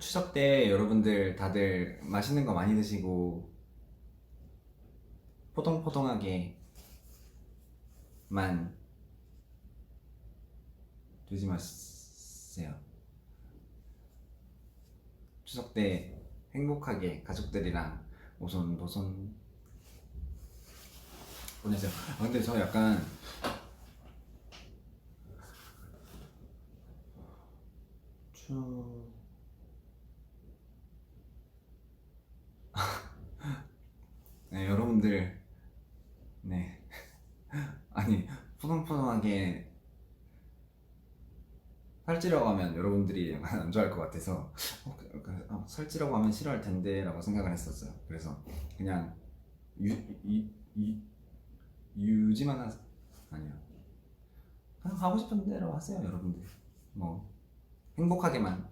추석 때 여러분들 다들 맛있는 거 많이 드시고 포동포동하게만 되지 마세요. 추석 때 행복하게 가족들이랑 오손 도손 보내세요. 아, 근데 저 약간 추 네, 여러분들 네. 아니 포동포동하게 살찌려고 하면 여러분들이 약간 안 좋아할 것 같아서 어, 그, 그, 어, 살찌려고 하면 싫어할 텐데 라고 생각을 했었어요. 그래서 그냥 유, 유, 유, 유지만 하 아니요. 그냥 하고 싶은 대로 하세요 여러분들. 뭐 행복하게만